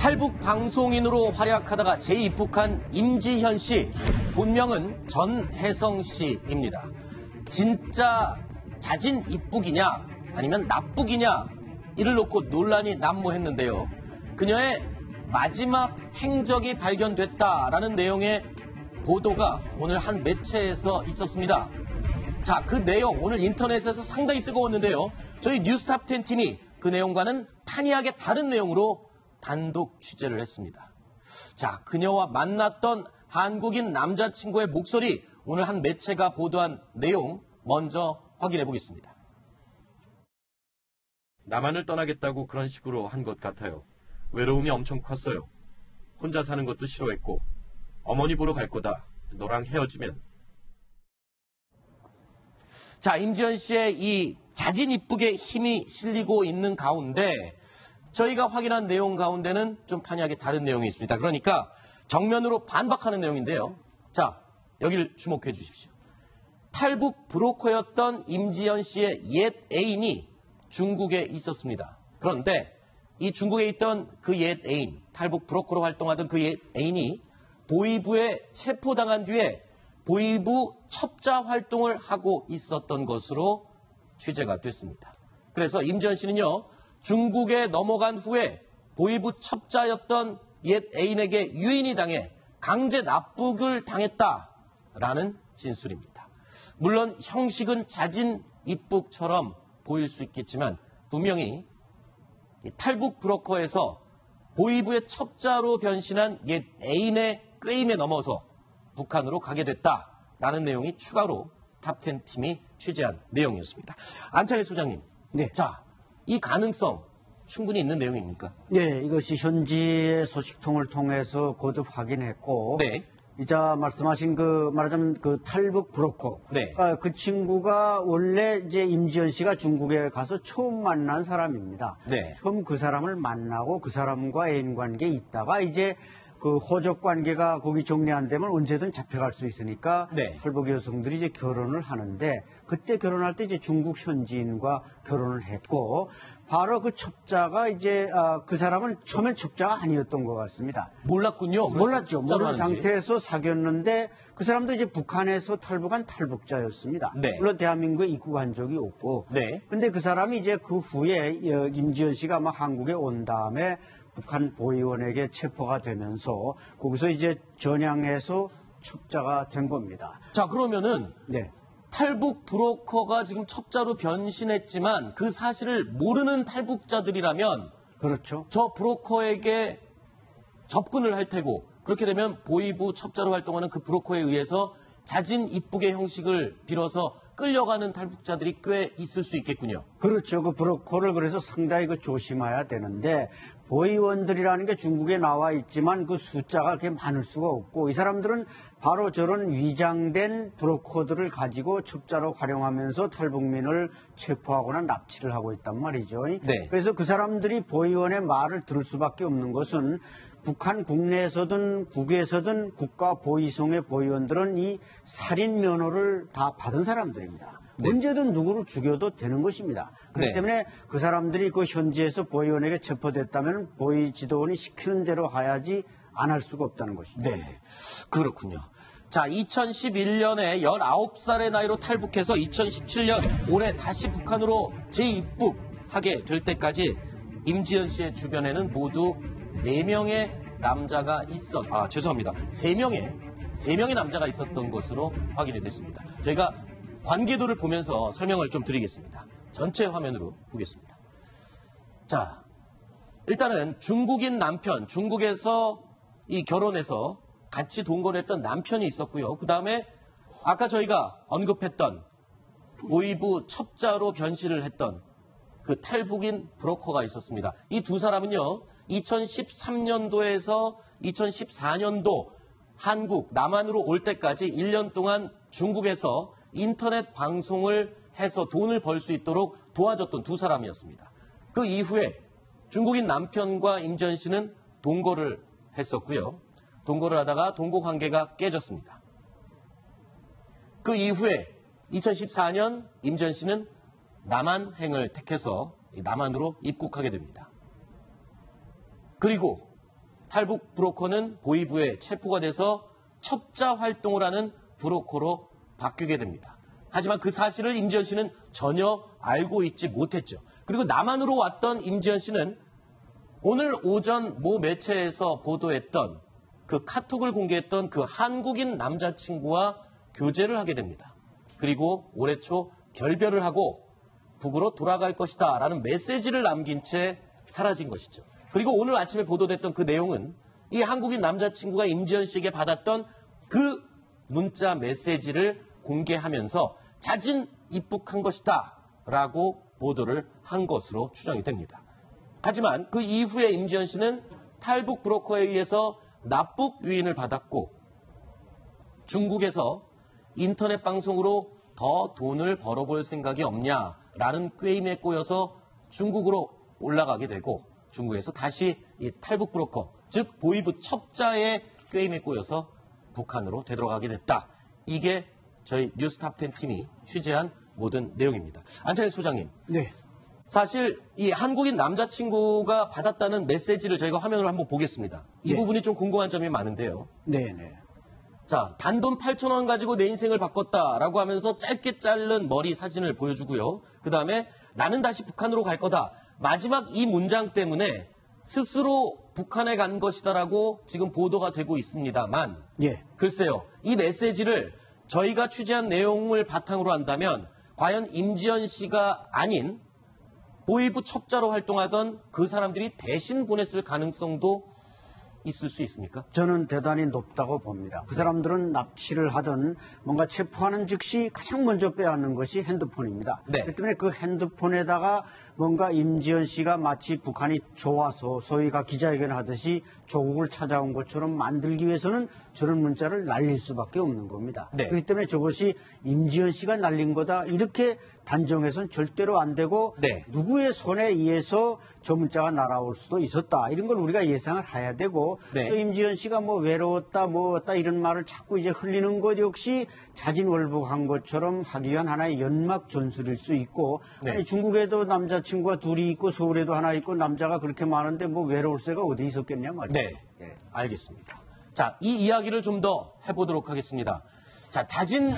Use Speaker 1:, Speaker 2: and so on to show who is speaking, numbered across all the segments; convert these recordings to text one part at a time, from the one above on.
Speaker 1: 탈북 방송인으로 활약하다가 재입국한 임지현 씨, 본명은 전혜성 씨입니다. 진짜 자진 입국이냐 아니면 납북이냐 이를 놓고 논란이 난무했는데요. 그녀의 마지막 행적이 발견됐다라는 내용의 보도가 오늘 한 매체에서 있었습니다. 자, 그 내용 오늘 인터넷에서 상당히 뜨거웠는데요. 저희 뉴스탑 10 팀이 그 내용과는 판이하게 다른 내용으로 단독 취재를 했습니다. 자, 그녀와 만났던 한국인 남자친구의 목소리 오늘 한 매체가 보도한 내용 먼저 확인해 보겠습니다.
Speaker 2: 남한을 떠나겠다고 그런 식으로 한 것 같아요. 외로움이 엄청 컸어요. 혼자 사는 것도 싫어했고 어머니 보러 갈 거다. 너랑 헤어지면
Speaker 1: 자, 임지연 씨의 이 자진 입국에 힘이 실리고 있는 가운데 저희가 확인한 내용 가운데는 좀 판이하게 다른 내용이 있습니다. 그러니까 정면으로 반박하는 내용인데요. 자, 여기를 주목해 주십시오. 탈북 브로커였던 임지연 씨의 옛 애인이 중국에 있었습니다. 그런데 이 중국에 있던 그 옛 애인, 탈북 브로커로 활동하던 그 옛 애인이 보이부에 체포당한 뒤에 보이부 첩자 활동을 하고 있었던 것으로 취재가 됐습니다. 그래서 임지연 씨는요, 중국에 넘어간 후에 보이부 첩자였던 옛 애인에게 유인이 당해 강제 납북을 당했다라는 진술입니다. 물론 형식은 자진 입국처럼 보일 수 있겠지만 분명히 탈북 브로커에서 보이부의 첩자로 변신한 옛 애인의 꾀임에 넘어서 북한으로 가게 됐다라는 내용이 추가로 탑10 팀이 취재한 내용이었습니다. 안찬일 소장님.
Speaker 3: 네.
Speaker 1: 자, 이 가능성 충분히 있는 내용입니까?
Speaker 3: 네, 이것이 현지의 소식통을 통해서 거듭 확인했고,
Speaker 1: 네.
Speaker 3: 이자 말씀하신 그 말하자면 그 탈북 브로커,
Speaker 1: 네.
Speaker 3: 아, 그 친구가 원래 이제 임지연 씨가 중국에 가서 처음 만난 사람입니다.
Speaker 1: 네.
Speaker 3: 처음 그 사람을 만나고 그 사람과 애인 관계에 있다가 이제 그 호적 관계가 거기 정리 안 되면 언제든 잡혀갈 수 있으니까
Speaker 1: 네.
Speaker 3: 탈북 여성들이 이제 결혼을 하는데 그때 결혼할 때 이제 중국 현지인과 결혼을 했고 바로 그 첩자가 이제 아, 그 사람은 처음엔 첩자가 아니었던 것 같습니다.
Speaker 1: 몰랐군요.
Speaker 3: 몰랐죠. 모르는. 상태에서 사귀었는데 그 사람도 이제 북한에서 탈북한 탈북자였습니다.
Speaker 1: 네.
Speaker 3: 물론 대한민국에 입국한 적이 없고.
Speaker 1: 네.
Speaker 3: 근데 그 사람이 이제 그 후에 어, 임지연 씨가 아마 한국에 온 다음에 북한 보위원에게 체포가 되면서 거기서 이제 전향해서 첩자가 된 겁니다.
Speaker 1: 자, 그러면은
Speaker 3: 네.
Speaker 1: 탈북 브로커가 지금 첩자로 변신했지만 그 사실을 모르는 탈북자들이라면
Speaker 3: 그렇죠.
Speaker 1: 저 브로커에게 접근을 할 테고 그렇게 되면 보이부 첩자로 활동하는 그 브로커에 의해서 자진 입국의 형식을 빌어서 끌려가는 탈북자들이 꽤 있을 수 있겠군요.
Speaker 3: 그렇죠. 그 브로커를 그래서 상당히 그 조심해야 되는데 보위원들이라는 게 중국에 나와 있지만 그 숫자가 그렇게 많을 수가 없고 이 사람들은 바로 저런 위장된 브로커들을 가지고 첩자로 활용하면서 탈북민을 체포하거나 납치를 하고 있단 말이죠.
Speaker 1: 네.
Speaker 3: 그래서 그 사람들이 보위원의 말을 들을 수밖에 없는 것은 북한 국내에서든 국외에서든 국가 보위성의 보위원들은 이 살인 면허를 다 받은 사람들입니다. 언제든 누구를 죽여도 되는 것입니다. 그렇기
Speaker 1: 네.
Speaker 3: 때문에 그 사람들이 그 현지에서 보위원에게 체포됐다면 보위 지도원이 시키는 대로 하야지 안 할 수가 없다는 것입니다.
Speaker 1: 네, 그렇군요. 자, 2011년에 19살의 나이로 탈북해서 2017년 올해 다시 북한으로 재입국하게 될 때까지 임지연 씨의 주변에는 모두 4명의 남자가 있었, 아, 죄송합니다. 3명의, 3명의 남자가 있었던 것으로 확인이 됐습니다. 저희가 관계도를 보면서 설명을 좀 드리겠습니다. 전체 화면으로 보겠습니다. 자, 일단은 중국인 남편, 중국에서 이 결혼해서 같이 동거를 했던 남편이 있었고요. 그 다음에 아까 저희가 언급했던 오이부 첩자로 변신을 했던 그 탈북인 브로커가 있었습니다. 이 두 사람은요, 2013년도에서 2014년도 한국, 남한으로 올 때까지 1년 동안 중국에서 인터넷 방송을 해서 돈을 벌 수 있도록 도와줬던 두 사람이었습니다. 그 이후에 중국인 남편과 임전 씨는 동거를 했었고요. 동거를 하다가 동거 관계가 깨졌습니다. 그 이후에 2014년 임전 씨는 남한행을 택해서 이 남한으로 입국하게 됩니다. 그리고 탈북 브로커는 보이부에 체포가 돼서 첩자 활동을 하는 브로커로 바뀌게 됩니다. 하지만 그 사실을 임지연 씨는 전혀 알고 있지 못했죠. 그리고 남한으로 왔던 임지연 씨는 오늘 오전 모 매체에서 보도했던 그 카톡을 공개했던 그 한국인 남자친구와 교제를 하게 됩니다. 그리고 올해 초 결별을 하고 북으로 돌아갈 것이다 라는 메시지를 남긴 채 사라진 것이죠. 그리고 오늘 아침에 보도됐던 그 내용은 이 한국인 남자친구가 임지연 씨에게 받았던 그 문자 메시지를 공개하면서 자진 입국한 것이다 라고 보도를 한 것으로 추정이 됩니다. 하지만 그 이후에 임지연 씨는 탈북 브로커에 의해서 납북 유인을 받았고 중국에서 인터넷 방송으로 더 돈을 벌어볼 생각이 없냐라는 꾀임에 꼬여서 중국으로 올라가게 되고 중국에서 다시 이 탈북 브로커 즉 보이부 첩자의 꾀임에 꼬여서 북한으로 되돌아가게 됐다. 이게 저희 뉴스탑10 팀이 취재한 모든 내용입니다. 안찬일 소장님,
Speaker 3: 네.
Speaker 1: 사실 이 한국인 남자친구가 받았다는 메시지를 저희가 화면으로 한번 보겠습니다. 이
Speaker 3: 네.
Speaker 1: 부분이 좀 궁금한 점이 많은데요.
Speaker 3: 네, 네.
Speaker 1: 자, 단돈 8천 원 가지고 내 인생을 바꿨다라고 하면서 짧게 자른 머리 사진을 보여주고요. 그 다음에 나는 다시 북한으로 갈 거다. 마지막 이 문장 때문에 스스로 북한에 간 것이다라고 지금 보도가 되고 있습니다만
Speaker 3: 예.
Speaker 1: 글쎄요. 이 메시지를 저희가 취재한 내용을 바탕으로 한다면 과연 임지연 씨가 아닌 보이부 첩자로 활동하던 그 사람들이 대신 보냈을 가능성도 있을 수 있습니까?
Speaker 3: 저는 대단히 높다고 봅니다. 그 사람들은 납치를 하든 뭔가 체포하는 즉시 가장 먼저 빼앗는 것이 핸드폰입니다.
Speaker 1: 네.
Speaker 3: 그렇기 때문에 그 핸드폰에다가 뭔가 임지연 씨가 마치 북한이 좋아서 소위가 기자회견 하듯이 조국을 찾아온 것처럼 만들기 위해서는 저런 문자를 날릴 수밖에 없는 겁니다.
Speaker 1: 네.
Speaker 3: 그렇기 때문에 저것이 임지연 씨가 날린 거다 이렇게 단정해서는 절대로 안 되고
Speaker 1: 네.
Speaker 3: 누구의 손에 의해서 저 문자가 날아올 수도 있었다 이런 걸 우리가 예상을 해야 되고
Speaker 1: 네.
Speaker 3: 또 임지연 씨가 뭐 외로웠다 뭐었다 이런 말을 자꾸 이제 흘리는 것 역시 자진월복한 것처럼 하기 위한 하나의 연막 전술일 수 있고
Speaker 1: 네.
Speaker 3: 아니, 중국에도 남자친구가 둘이 있고 서울에도 하나 있고 남자가 그렇게 많은데 뭐 외로울 새가 어디 있었겠냐 말이죠.
Speaker 1: 네,
Speaker 3: 예.
Speaker 1: 알겠습니다. 자, 이 이야기를 좀 더 해보도록 하겠습니다. 자, 자진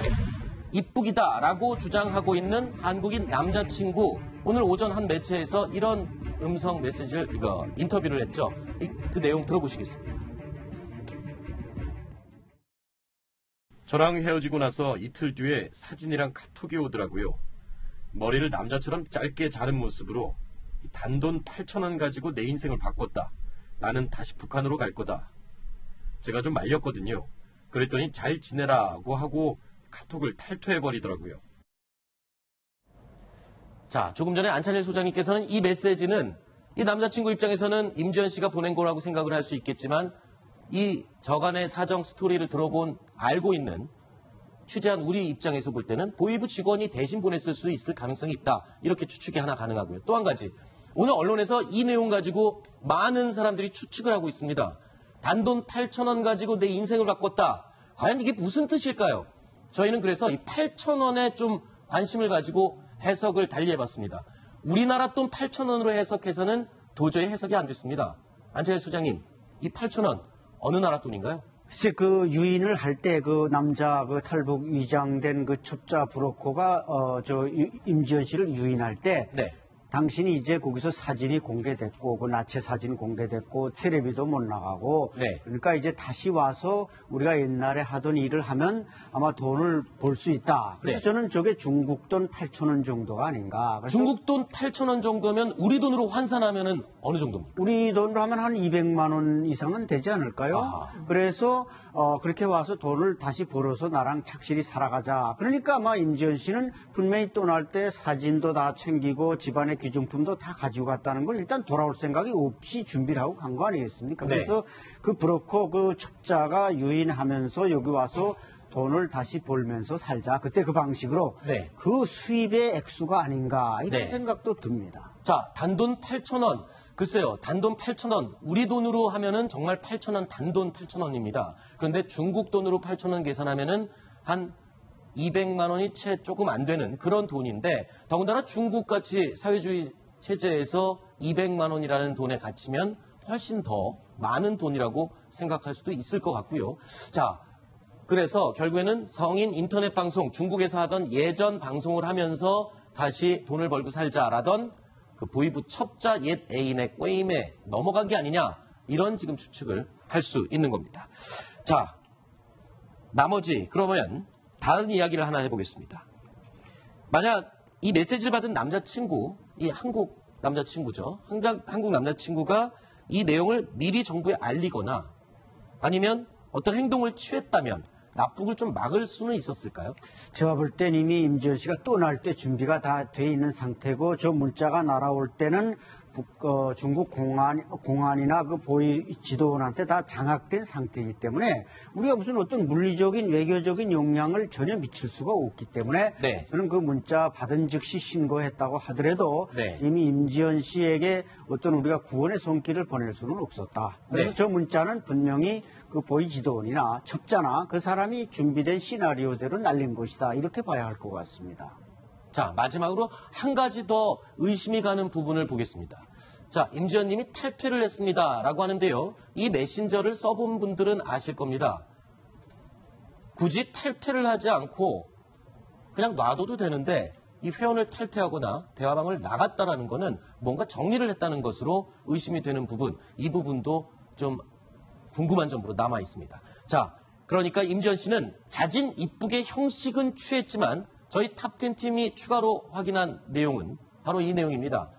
Speaker 1: 입국이다라고 주장하고 있는 한국인 남자친구 오늘 오전 한 매체에서 이런 음성 메시지를 이거 인터뷰를 했죠. 이- 그 내용 들어보시겠습니다.
Speaker 2: 저랑 헤어지고 나서 이틀 뒤에 사진이랑 카톡이 오더라고요. 머리를 남자처럼 짧게 자른 모습으로 단돈 8천 원 가지고 내 인생을 바꿨다. 나는 다시 북한으로 갈 거다. 제가 좀 말렸거든요. 그랬더니 잘 지내라고 하고 카톡을 탈퇴해 버리더라고요.
Speaker 1: 자, 조금 전에 안찬일 소장님께서는 이 메시지는 이 남자친구 입장에서는 임지연 씨가 보낸 거라고 생각을 할 수 있겠지만 이 저간의 사정 스토리를 들어본 알고 있는 취재한 우리 입장에서 볼 때는 보이부 직원이 대신 보냈을 수 있을 가능성이 있다. 이렇게 추측이 하나 가능하고요. 또 한 가지. 오늘 언론에서 이 내용 가지고 많은 사람들이 추측을 하고 있습니다. 단돈 8천 원 가지고 내 인생을 바꿨다. 과연 이게 무슨 뜻일까요? 저희는 그래서 이 8천 원에 좀 관심을 가지고 해석을 달리해봤습니다. 우리나라 돈 8천 원으로 해석해서는 도저히 해석이 안 됐습니다. 안철 소장님, 이 8천 원 어느 나라 돈인가요?
Speaker 3: 글쎄 그 유인을 할 때 그 남자 그 탈북 위장된 그 첩자 브로커가 어 저 임지연 씨를 유인할 때
Speaker 1: 네.
Speaker 3: 당신이 이제 거기서 사진이 공개됐고 그 나체 사진 공개됐고 텔레비도 못 나가고
Speaker 1: 네.
Speaker 3: 그러니까 이제 다시 와서 우리가 옛날에 하던 일을 하면 아마 돈을 벌 수 있다. 그래서
Speaker 1: 네.
Speaker 3: 저는 저게 중국 돈 8천 원 정도가 아닌가.
Speaker 1: 중국 돈 8천 원 정도면 우리 돈으로 환산하면은 어느 정도입니까?
Speaker 3: 우리 돈으로 하면 한 200만 원 이상은 되지 않을까요?
Speaker 1: 아.
Speaker 3: 그래서 어, 그렇게 와서 돈을 다시 벌어서 나랑 착실히 살아가자. 그러니까 아마 임지연 씨는 분명히 떠날 때 사진도 다 챙기고 집안의 귀중품도 다 가지고 갔다는 걸 일단 돌아올 생각이 없이 준비를 하고 간 거 아니겠습니까?
Speaker 1: 네.
Speaker 3: 그래서 그 브로커 그 첩자가 유인하면서 여기 와서 돈을 다시 벌면서 살자. 그때 그 방식으로
Speaker 1: 네.
Speaker 3: 그 수입의 액수가 아닌가 이런
Speaker 1: 네.
Speaker 3: 생각도 듭니다.
Speaker 1: 자, 단돈 8천 원. 글쎄요, 단돈 8천 원. 우리 돈으로 하면은 정말 8천 원, 단돈 8천 원입니다. 그런데 중국 돈으로 8천 원 계산하면은 한 200만 원이 채 조금 안 되는 그런 돈인데 더군다나 중국같이 사회주의 체제에서 200만 원이라는 돈에 갇히면 훨씬 더 많은 돈이라고 생각할 수도 있을 것 같고요. 자, 그래서 결국에는 성인 인터넷 방송 중국에서 하던 예전 방송을 하면서 다시 돈을 벌고 살자라던 그 보이부 첩자 옛 애인의 꾀임에 넘어간 게 아니냐 이런 지금 추측을 할 수 있는 겁니다. 자, 나머지 그러면 다른 이야기를 하나 해보겠습니다. 만약 이 메시지를 받은 남자친구, 이 한국 남자친구죠. 한국, 남자친구가 이 내용을 미리 정부에 알리거나 아니면 어떤 행동을 취했다면 납북을 좀 막을 수는 있었을까요?
Speaker 3: 제가 볼 땐 이미 임지연 씨가 떠날 때 준비가 다 돼 있는 상태고 저 문자가 날아올 때는 북- 어, 중국 공안, 공안이나 그 보위 지도원한테 다 장악된 상태이기 때문에 우리가 무슨 어떤 물리적인 외교적인 영향을 전혀 미칠 수가 없기 때문에
Speaker 1: 네.
Speaker 3: 저는 그 문자 받은 즉시 신고했다고 하더라도
Speaker 1: 네.
Speaker 3: 이미 임지연 씨에게 어떤 우리가 구원의 손길을 보낼 수는 없었다. 그래서
Speaker 1: 네.
Speaker 3: 저 문자는 분명히 그 보이 지도원이나 첩자나 그 사람이 준비된 시나리오대로 날린 것이다. 이렇게 봐야 할 것 같습니다.
Speaker 1: 자, 마지막으로 한 가지 더 의심이 가는 부분을 보겠습니다. 자, 임지연 님이 탈퇴를 했습니다. 라고 하는데요. 이 메신저를 써본 분들은 아실 겁니다. 굳이 탈퇴를 하지 않고 그냥 놔둬도 되는데 이 회원을 탈퇴하거나 대화방을 나갔다라는 거는 뭔가 정리를 했다는 것으로 의심이 되는 부분, 이 부분도 좀 궁금한 점으로 남아 있습니다. 자, 그러니까 임지연 씨는 자진 이쁘게 형식은 취했지만 저희 탑10 팀이 추가로 확인한 내용은 바로 이 내용입니다.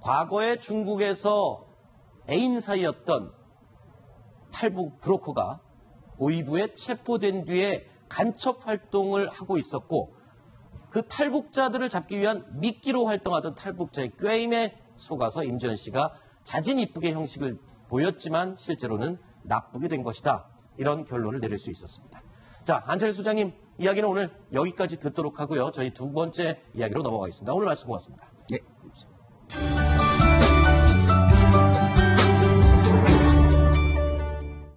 Speaker 1: 과거에 중국에서 애인 사이였던 탈북 브로커가 보이부에 체포된 뒤에 간첩 활동을 하고 있었고 그 탈북자들을 잡기 위한 미끼로 활동하던 탈북자의 꾀임에 속아서 임지연 씨가 자진 이쁘게 형식을 보였지만 실제로는 나쁘게 된 것이다. 이런 결론을 내릴 수 있었습니다. 자, 안철 소장님 이야기는 오늘 여기까지 듣도록 하고요. 저희 두 번째 이야기로 넘어가겠습니다. 오늘 말씀 고맙습니다.
Speaker 3: 네.